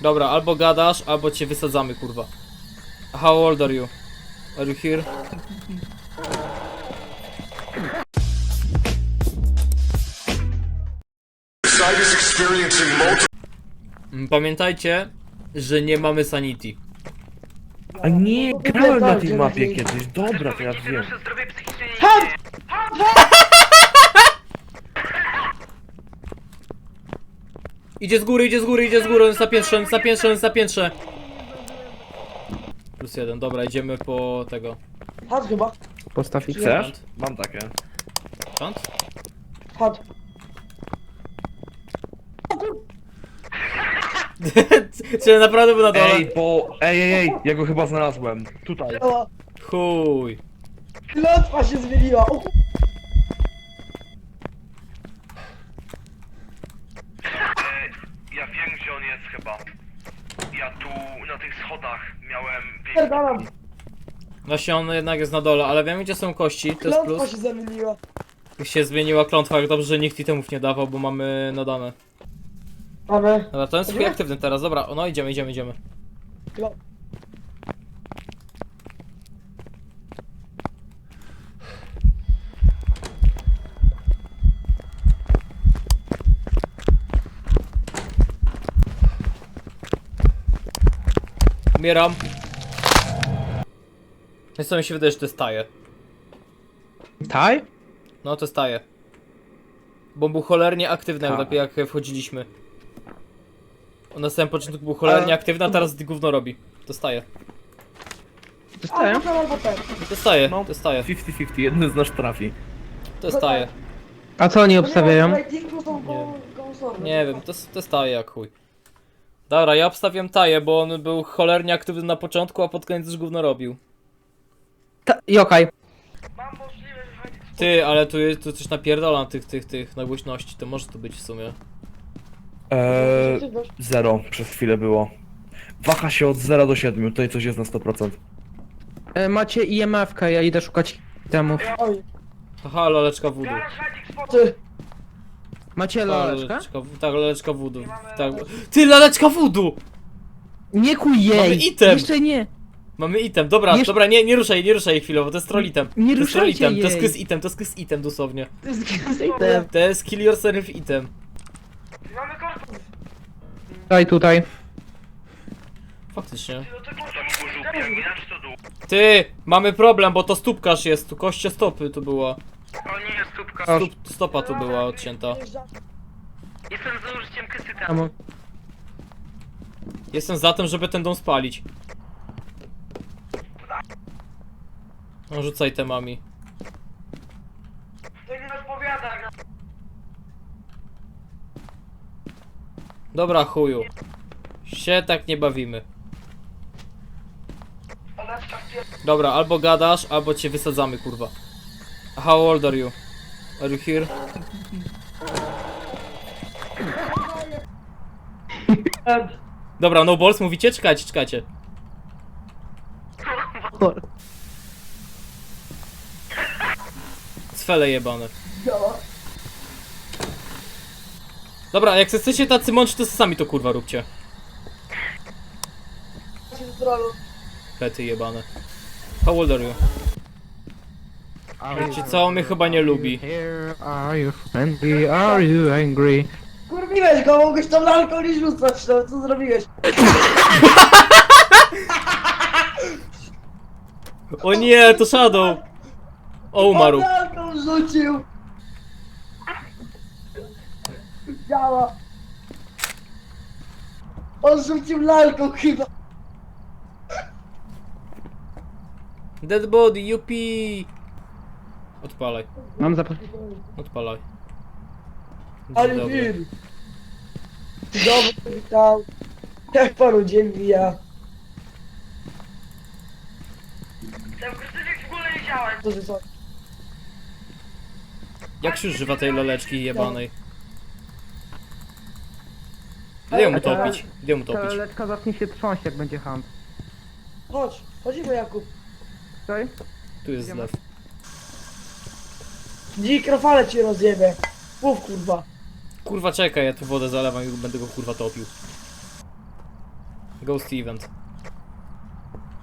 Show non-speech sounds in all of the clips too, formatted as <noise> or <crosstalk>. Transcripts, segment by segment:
Dobra, albo gadasz, albo cię wysadzamy, kurwa. How old are you? Are you here? Mm, Pamiętajcie, że nie mamy sanity. A nie, grałem na tej mapie kiedyś. Dobra, to ja wiem. Idzie z góry, idzie z góry, idzie z góry, on jest na piętrze, on jest na piętrze, on jest na piętrze. Plus jeden, dobra, idziemy po tego. Chodź chyba. Postaw X. Chcesz? Mam takie. Stąd? Chodź. <laughs> Czy naprawdę był na dole? Ej, bo... Ej, ej, ej, ja go chyba znalazłem. Tutaj. Chuj. Klątwa się zmieniła. O, Ja wiem, gdzie on jest chyba. Ja tu, na tych schodach miałem... Pierdalam. Właśnie on jednak jest na dole, ale wiem gdzie są kości, to jest Klątwa plus. się zamieniła. się zmieniła klątwa, jak dobrze, że nikt itemów nie dawał, bo mamy nadane. Mamy. Dobra, to jest chuj aktywny teraz, dobra, no idziemy, idziemy, idziemy. Umieram. Więc co mi się wydaje, że to jest taje. Taj? No to jest taje. Bo on był cholernie aktywny, dopiero jak wchodziliśmy. On na samym początku był cholernie Ale- aktywny, a teraz gówno robi. To staje. Albo ten, albo ten. To staje, No. to staje, 50-50, jeden z nas trafi. to staje. A co oni To obstawiają? Nie wiem, to, to staje jak chuj. Dobra, ja obstawiam taję, bo on był cholernie aktywny na początku, a pod koniec już gówno robił. Ta Jokaj. Ty, ale tu jest tu coś napierdolam tych, tych, tych na głośności, to może to być w sumie. Eee, zero przez chwilę było. Waha się od 0 do 7, tutaj coś jest na 100%. E, macie IMF-kę, ja idę szukać temów. Oj, Haha, laleczka wudu. ty. Macie laleczkę? Tak, laleczka wudu. Tak. Ty, laleczka wudu! Nie kuj jej! Mamy item. Jeszcze nie! Mamy item, dobra, Jeszcze- dobra, nie, nie ruszaj, nie ruszaj jej chwilowo, to jest troll item. Nie to jest troll item, to jest jej. quiz item, to jest quiz item dosłownie. To jest Item. To jest kill yourself item. Tutaj, tutaj. Faktycznie. Ty, mamy problem, bo to stópkarz jest, tu koście stopy tu była. O nie, stópka. Stóp, stopa tu była odcięta. Jestem za użyciem kysyta. Tam. Jestem za tym, żeby ten dom spalić. No, rzucaj temami. To nie odpowiada. Dobra, chuju. Się tak nie bawimy. Dobra, albo gadasz, albo cię wysadzamy, kurwa. How old are you? Are you here? Dobra, no balls mówicie? Czekajcie, czekajcie. Sfele jebane. Dobra, jak chcecie tacy mądrzy, to sami to kurwa róbcie. Pety jebane. How old are you? Wiecie co, on mnie chyba nie lubi. Here are you friendly, are you angry? Kurwiłeś go, mogłeś tam lalką nie rzucać, no co zrobiłeś? O nie, to Shadow! O, umarł. On lalką rzucił! Działa! On rzucił lalką chyba! Dead body, yupi! Odpalaj, Mam zap... odpalaj. Dzień Ale dobry. wir! Dobry, witam! Jak panu dzień mija? Ten krucyfiks w ogóle nie działa. Jak się używa tej laleczki jebanej? Idę mu topić, idę mu Ta topić. laleczka zacznie się trząść, jak będzie hunt. Chodź, chodzimy Jakub. Tutaj? Tu jest zlew. Mikrofale ci rozjebie. Mów kurwa. Kurwa czekaj, ja tu wodę zalewam i będę go kurwa topił. Ghost Event.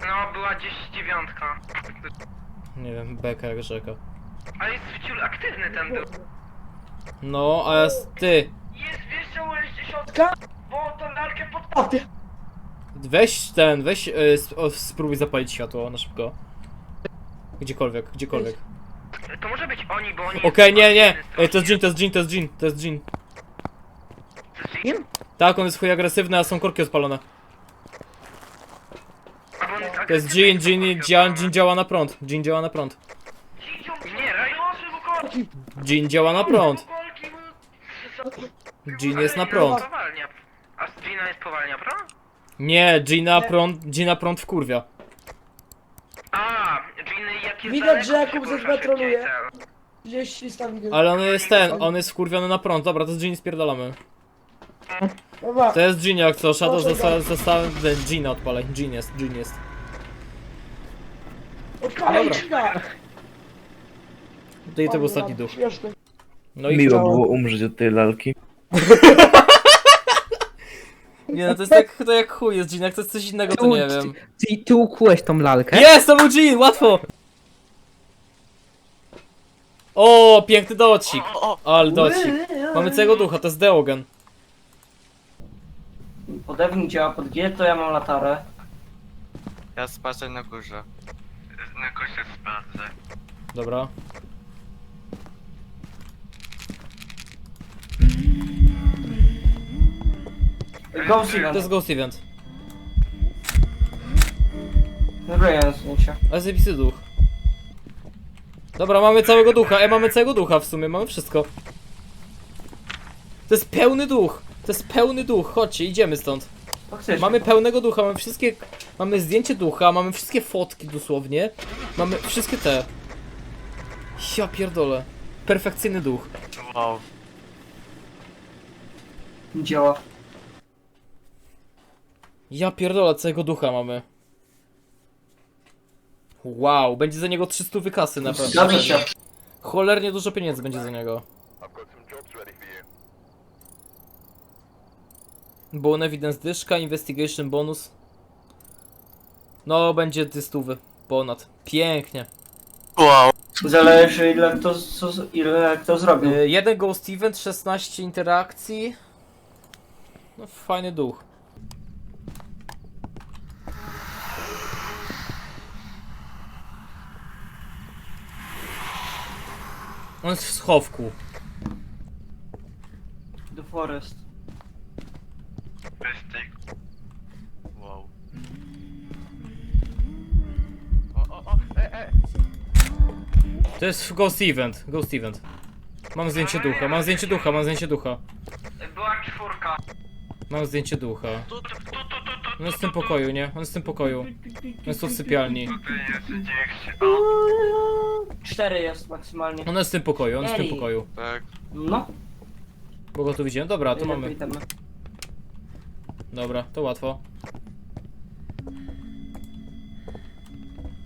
No, była gdzieś dziewiątka. Nie wiem, beka jak rzeka. Ale jest wciul aktywny ten był. No, a jest ty. Jest, wiesz czemu jest dziesiątka? Bo tą lalkę pod... Weź ten, weź, y, sp- o, spróbuj zapalić światło na szybko. Gdziekolwiek, gdziekolwiek. To może być oni, bo oni... Okej, nie, nie! Ej, to jest Jin, to jest Jin, to jest Jin, to jest Jin. Jin? Tak, on jest chuj agresywny, a są korki odpalone. On To jest Jin, Jin, Jin, Jin działa na prąd. Jin działa na prąd. Nie, rajoszy bukolki! Jin działa na prąd. Jin jest na prąd. Powalnia. A z Gina jest powalnia, prawda? Nie, Jin na prąd, Jin na prąd wkurwia. A, Gin jak jest Widać, że Jakub cel. Gdzieś ślista widzę. Ale on jest ten, on jest wkurwiony na prąd. Dobra, to z Jin spierdalamy. Dobra. To jest Jin jak co, Shadow Proszę został, został, Gina odpalaj. Jin jest, Jin jest. Odpalaj Dobra. Gina. To i to był ostatni duch. Śmieszny. No i Miło było umrzeć od tej lalki. Nie no, to jest tak, to jak chuj jest Jin, jak to jest coś innego, to nie wiem. Ty, ty ukułeś tą lalkę? Jest, to był Jin, łatwo! O, piękny docik. Ale docik. Mamy całego ducha, to jest Deogen. Podewnik działa pod G, to ja mam latarę. Ja sparzę na górze. Na koście sprawdzę. Dobra. Ghost To Event. jest Ghost Event. Dobra, ja zdjęcia. Ale zajebisty duch. Dobra, mamy całego ducha. E, mamy całego ducha w sumie, mamy wszystko. To jest pełny duch. To jest pełny duch. Chodźcie, idziemy stąd. Mamy pełnego ducha, mamy wszystkie. Mamy zdjęcie ducha, mamy wszystkie fotki dosłownie. Mamy wszystkie te. Ja pierdolę. Perfekcyjny duch. Wow. Działa. Ja pierdolę, całego ducha mamy. Wow, będzie za niego 300 wykasy na pewno. Zgadza się. Cholernie dużo pieniędzy będzie za niego. Bone evidence dyszka, investigation bonus. No, będzie dystówy. Ponad. Pięknie. Wow. Zależy ile kto, co, ile kto zrobił. Y, jeden ghost event, 16 interakcji. No, fajny duch. On jest w schowku. The Forest. Wow. O, o, o, e, e. To jest ghost event, ghost event. Mam zdjęcie ducha, mam zdjęcie ducha, mam zdjęcie ducha. Była czwórka. Mam zdjęcie ducha. Tu, tu, On jest w tym pokoju, nie? On jest w tym pokoju. On jest tu w sypialni. Cztery jest maksymalnie. On jest w tym pokoju, on jest w tym Ej. pokoju. Tak. No. Bo go tu widziałem. Dobra, to mamy. Dobra, to łatwo.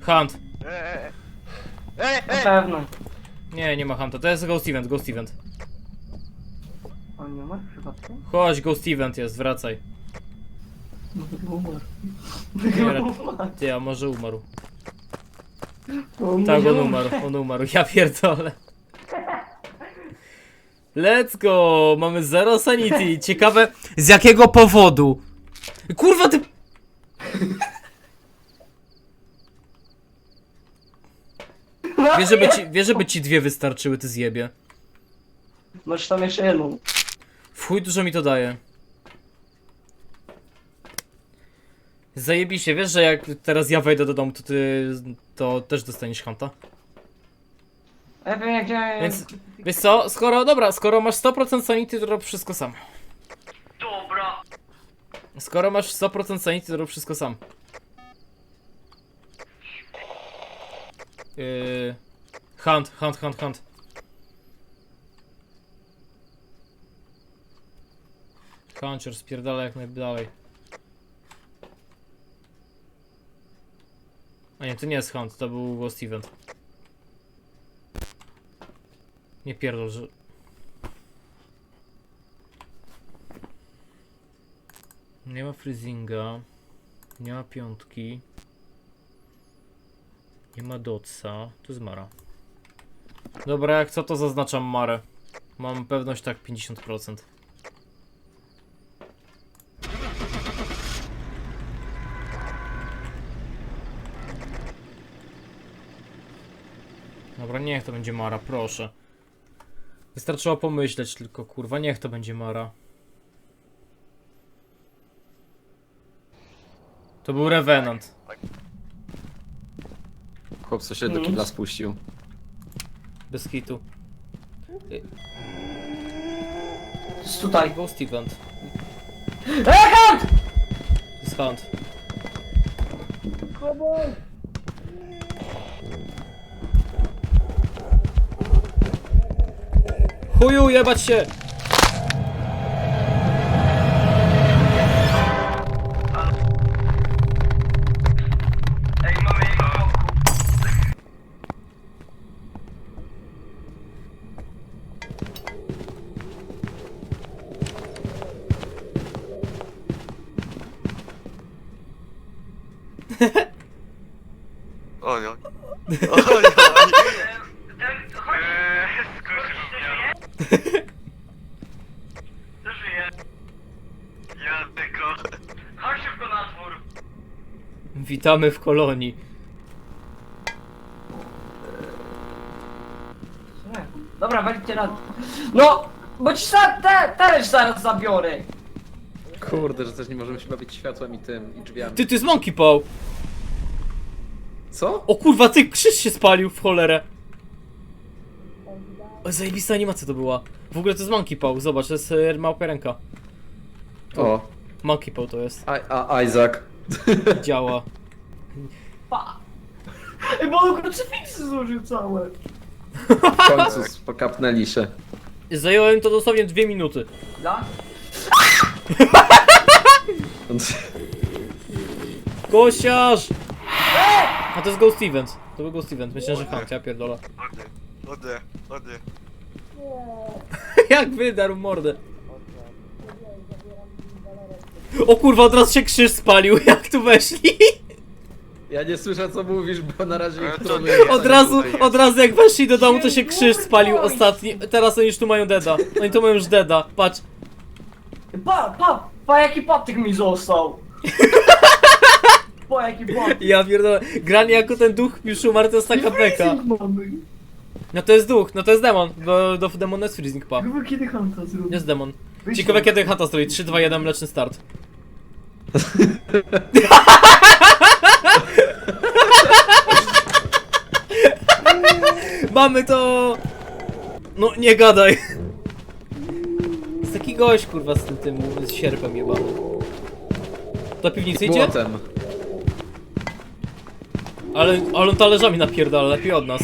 Hunt. E, e, e. Na pewno. Nie, nie ma Hunta. To jest Ghost Event, Ghost Event. On nie umarł przypadkiem? Chodź, Ghost Event jest, wracaj. No chyba umarł. Dobra. Ty, a może umarł. Tak, on umarł, on umarł. Ja pierdolę. Let's go! Mamy zero sanity. Ciekawe z jakiego powodu. Kurwa ty... Wiesz, żeby ci, wiesz, żeby ci dwie wystarczyły, ty zjebie. Masz tam jeszcze jedną. W chuj dużo mi to daje. Zajebiście, wiesz, że jak teraz ja wejdę do domu, to ty to też dostaniesz hanta? A ja wiem jak ja... Więc wiesz co, skoro, dobra, skoro masz 100% sanity, to rób wszystko sam. Dobra. Skoro masz 100% sanity, to rób wszystko sam. Yy... Hunt, hunt, hunt, hunt. Hunter, spierdala jak najdalej. A nie, to nie jest hunt, to był Ghost Event. Nie pierdol, że... Nie ma freezinga. Nie ma piątki. Nie ma Dotsa. Tu jest Mara. Dobra, jak co to zaznaczam Marę. Mam pewność tak 50%. Dobra, niech to będzie Mara, proszę. Wystarczyło pomyśleć tylko, kurwa, niech to będzie Mara. To był Revenant. Chłop co się do kibla spuścił. Bez hitu. Jest tutaj. Ghost Event. Eee, jest Hunt. Chuju, jebać się! Witamy w kolonii. Dobra, wejdźcie na... No! Bo ci sa, te, też zaraz zabiorę. Kurde, że też nie możemy się bawić światłem i tym, i drzwiami. Ty, ty jest Monkey Paw! Co? O kurwa, ty, krzyż się spalił w cholerę. O, zajebista animacja to była. W ogóle to jest Monkey Paw, zobacz, to jest e, małpa ręka. O, Monkey Paw to jest. a, a Isaac. Działa. Pa. Ej, bo on krucyfiksy złożył całe. W końcu pokapnęli się. Zajęło im to dosłownie dwie minuty. Ja? Kosiarz! A to jest Ghost Event. To był Ghost Event, myślę, że Hunt, ja pierdolę. O nie, o nie. Jak wydarł mordę. O kurwa, od razu się krzyż spalił, <laughs> jak tu weszli. Ja nie słyszę co mówisz, bo na razie ich to nie- Od razu, od razu jak weszli do domu, to się krzyż spalił ostatni. Teraz oni już tu mają deda. Oni tu mają już deda, patrz. Pa, pa, pa jaki patyk mi został. Pa jaki patyk. Ja pierdolę, granie jako ten duch już umarł to jest taka beka. mamy. No to jest duch, no to jest demon. Do, do demona jest freezing pa. Chyba kiedy Hunta zrobił. Jest demon. Ciekawe kiedy Hunta stoi. 3, 2, 1, mleczny start. <laughs> <laughs> Mamy to! No nie gadaj! Jest taki gość kurwa z tym, tym z sierpem jebany. Do piwnicy idzie? Młotem. Ale, ale on talerzami napierdala, lepiej od nas.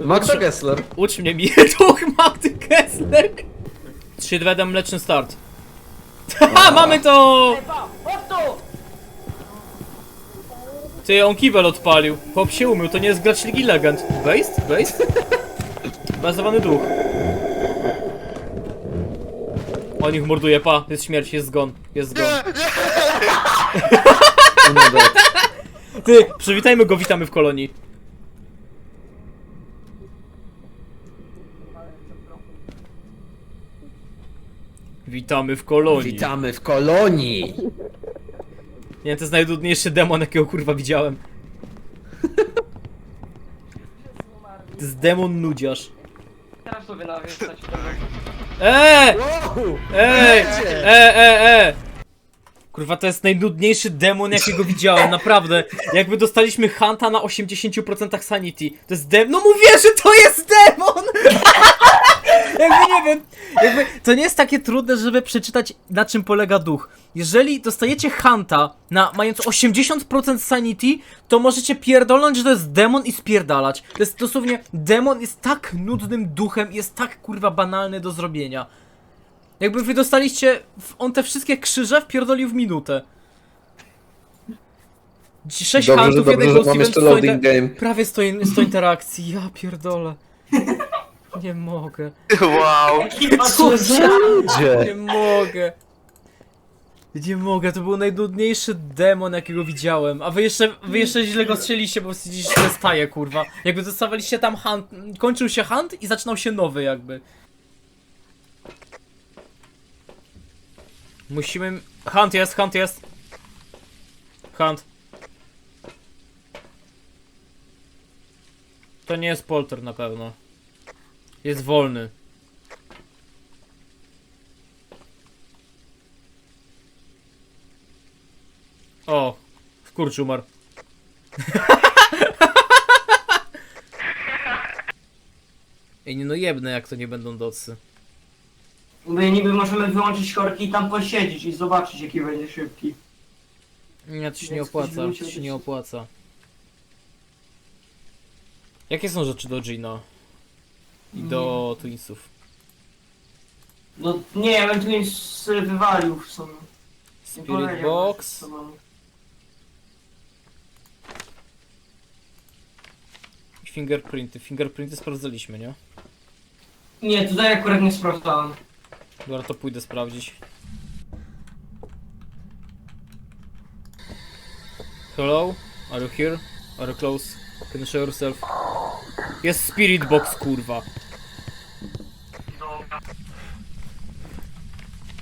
Magda Gessler. Ucz mnie, mi duch <laughs> Magdy Kessler! 3, 2, 1, mleczny start. <laughs> Haha, mamy to! Ej, pa, chodź tu! Ty, on kibel odpalił. Chłop się umył, to nie jest gracz Ligi Legend. Based? Based? <laughs> Bazowany duch. On ich morduje, pa. Jest śmierć, jest zgon. Jest zgon. <laughs> Ty, przywitajmy go, witamy w kolonii. Witamy w kolonii. Witamy w kolonii. Nie, to jest najtrudniejszy demon, jakiego kurwa widziałem. To jest demon nudziarz. Teraz sobie nawiązać. Eee! Wow! Ej! Będzie. E, e, e! Kurwa, to jest najnudniejszy demon, jakiego widziałem, naprawdę. Jakby dostaliśmy Hunta na 80% sanity. To jest demon. No mówię, że to jest demon! Jakby nie wiem. Jakby to nie jest takie trudne, żeby przeczytać, na czym polega duch. Jeżeli dostajecie Hunta na mając 80% sanity, to możecie pierdolnąć, że to jest demon i spierdalać. To jest dosłownie. Demon jest tak nudnym duchem, jest tak kurwa banalny do zrobienia. Jakby wy dostaliście, on te wszystkie krzyże wpierdolił w minutę. Dzi- Sześć Dobrze, że, huntów, dobrze, jeden że ghost mam event, jeszcze 100 loading inter... game. Prawie 100, in- 100 interakcji, ja pierdolę. Nie mogę. Wow. Co się Gdzie? Nie mogę. Nie mogę, to był najdudniejszy demon, jakiego widziałem. A wy jeszcze, wy jeszcze źle go strzeliście, bo stwierdziliście, że staje, kurwa. Jakby dostawaliście tam hunt, kończył się hunt i zaczynał się nowy, jakby. Musimy... Hunt jest, hunt jest. Hunt. To nie jest polter na pewno. Jest wolny. O, skurcz umarł. <laughs> Ej, nie no jebne jak to nie będą docy. My niby możemy wyłączyć korki i tam posiedzieć i zobaczyć jaki będzie szybki. Nie, to się nie Więc opłaca, to się nie opłaca. Jakie są rzeczy do Gina? I do Twinsów? No nie, ewentualnie wywalił w sumie. Nie Spirit powiedział, Box. co mamy. i Fingerprinty. Fingerprinty sprawdzaliśmy, nie? Nie, tutaj akurat nie sprawdzałem. Dobra, to pójdę sprawdzić. Hello? Are you here? Are you close? Can you show yourself? Jest Spirit Box, kurwa.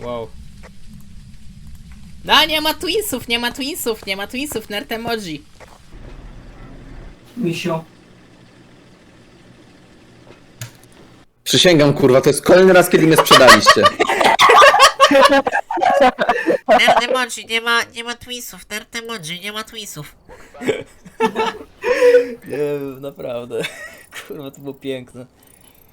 Wow. No nie ma twinsów, nie ma twinsów, nie ma twinsów, nerd emoji. Misio. Przysięgam, kurwa, to jest kolejny raz, kiedy mnie sprzedaliście. Nerd emoji, nie ma, nie ma twinsów, nerd emoji, nie ma twinsów. Nie, naprawdę. Kurwa, to było piękne.